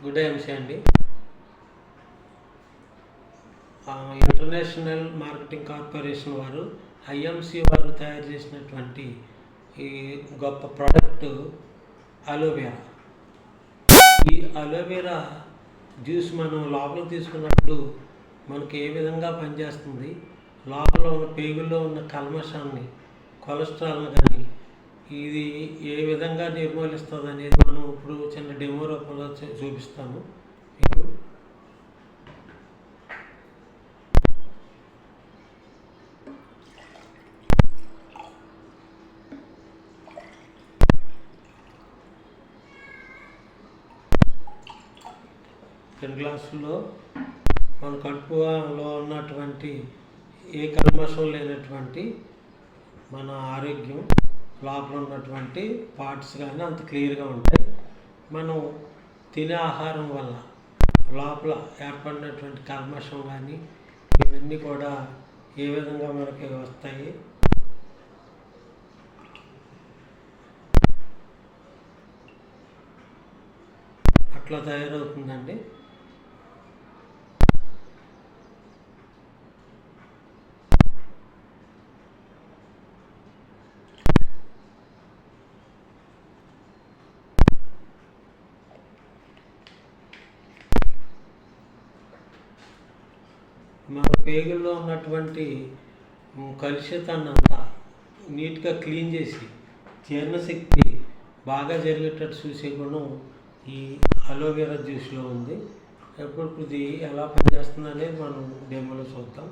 Good ఎంసీ అండి. International marketing corporation వారు ఐఎంసి వారు తయారు చేసినటువంటి ఈ గొప్ప ప్రోడక్ట్ అలోవెరా ఈ అలోవెరా జ్యూస్ మనం లోపలికి తీసుకున్నప్పుడు మనకి ఏ విధంగా పనిచేస్తుంది? లోపల ఉన్న పేగుల్లో ఉన్న కల్మషాన్ని కొలెస్ట్రాల్ని కానీ ఇది ఏ విధంగా నిర్మూలిస్తుంది అనేది మనం ఇప్పుడు చిన్న డెమో రూపంలో చూపిస్తాము. మీకు రెండు గ్లాసుల్లో మన కడుపులో ఉన్నటువంటి ఏ కల్మషం లేనటువంటి మన ఆరోగ్యం లోపల ఉన్నటువంటి పార్ట్స్ కానీ అంత క్లియర్గా ఉంటాయి. మనం తినే ఆహారం వల్ల లోపల ఏర్పడినటువంటి కల్మషం కానీ ఇవన్నీ కూడా ఏ విధంగా మనకి వస్తాయి? అట్లా తయారవుతుందండి. మన పేగుల్లో ఉన్నటువంటి కలుషితాన్ని అంతా నీట్గా క్లీన్ చేసి జీర్ణశక్తి బాగా జరిగేటట్టు చూసే గుణం ఈ అలోవెరా జ్యూస్లో ఉంది. ఎప్పుడు ఇది ఎలా పనిచేస్తుంది అనేది మనం డెమోలో చూద్దాం.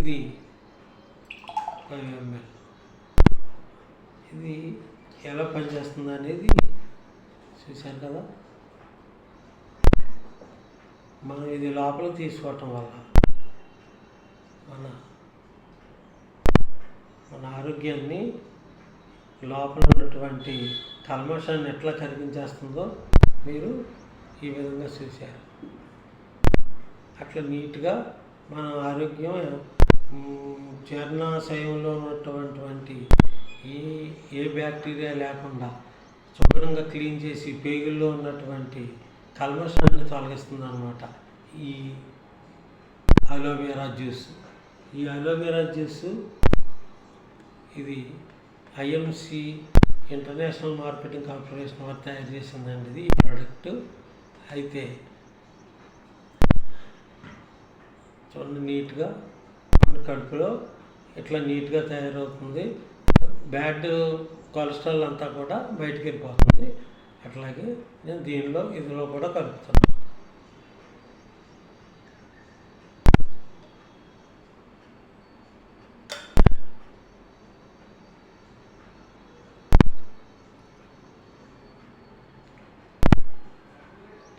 ఇది ఎంఎల్. ఇది ఎలా పనిచేస్తుంది అనేది చూశారు కదా? మనం ఇది లోపల తీసుకోవటం వల్ల మన మన ఆరోగ్యాన్ని లోపల ఉన్నటువంటి కల్మషాన్ని ఎట్లా కరిగించేస్తుందో మీరు ఈ విధంగా చూశారు. అట్లా నీట్గా మన ఆరోగ్యం జీర్ణాశయంలో ఉన్నటువంటి ఏ ఏ బ్యాక్టీరియా లేకుండా శుభ్రంగా క్లీన్ చేసి పేగుల్లో ఉన్నటువంటి కల్మషాన్ని తొలగిస్తుంది అనమాట ఈ అలోవేరా జ్యూస్. ఈ అలోవేరా జ్యూస్ ఇది ఐఎంసి ఇంటర్నేషనల్ మార్కెటింగ్ కార్పొరేషన్ వారు తయారు చేసిందండి. ఇది ఈ ప్రోడక్ట్. అయితే చూడండి నీట్గా కడుపులో ఇట్లా నీట్గా తయారవుతుంది. బ్యాడ్ కొలెస్ట్రాల్ అంతా కూడా బయటికి వెళ్ళిపోతుంది. అట్లాగే నేను దీనిలో ఇందులో కూడా కలుపుతాను.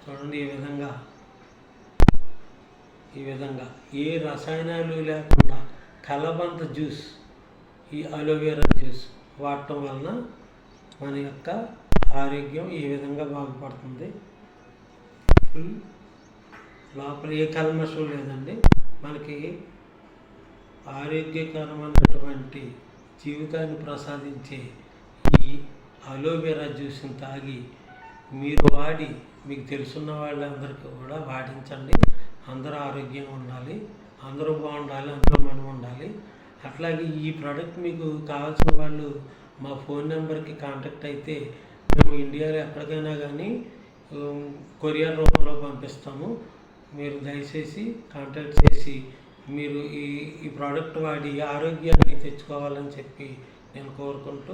చూడండి ఈ విధంగా. ఈ విధంగా. ఏ రసాయనాలు లేకుండా కలబంద జ్యూస్ ఈ అలోవెరా జ్యూస్ వాడటం వలన మన యొక్క ఆరోగ్యం ఏ విధంగా బాగుపడుతుంది? ఫుల్ లోపల ఏ కల్మషం లేదండి. మనకి ఆరోగ్యకరమైనటువంటి జీవితాన్ని ప్రసాదించే ఈ అలోవెరా జ్యూస్ని తాగి మీరు వాడి మీకు తెలుసున్న వాళ్ళందరికీ కూడా వాడించండి. అందరూ ఆరోగ్యంగా ఉండాలి. అందరూ బాగుండాలి. అందరూ మనం ఉండాలి. అట్లాగే ఈ ప్రోడక్ట్ మీకు కావాల్సిన వాళ్ళు మా ఫోన్ నెంబర్కి కాంటాక్ట్ అయితే మేము ఇండియాలో ఎక్కడికైనా కానీ కొరియర్ రూపంలో పంపిస్తాము. మీరు దయచేసి కాంటాక్ట్ చేసి మీరు ఈ ఈ ప్రోడక్ట్ వాడి ఆరోగ్యాన్ని తెచ్చుకోవాలని చెప్పి నేను కోరుకుంటూ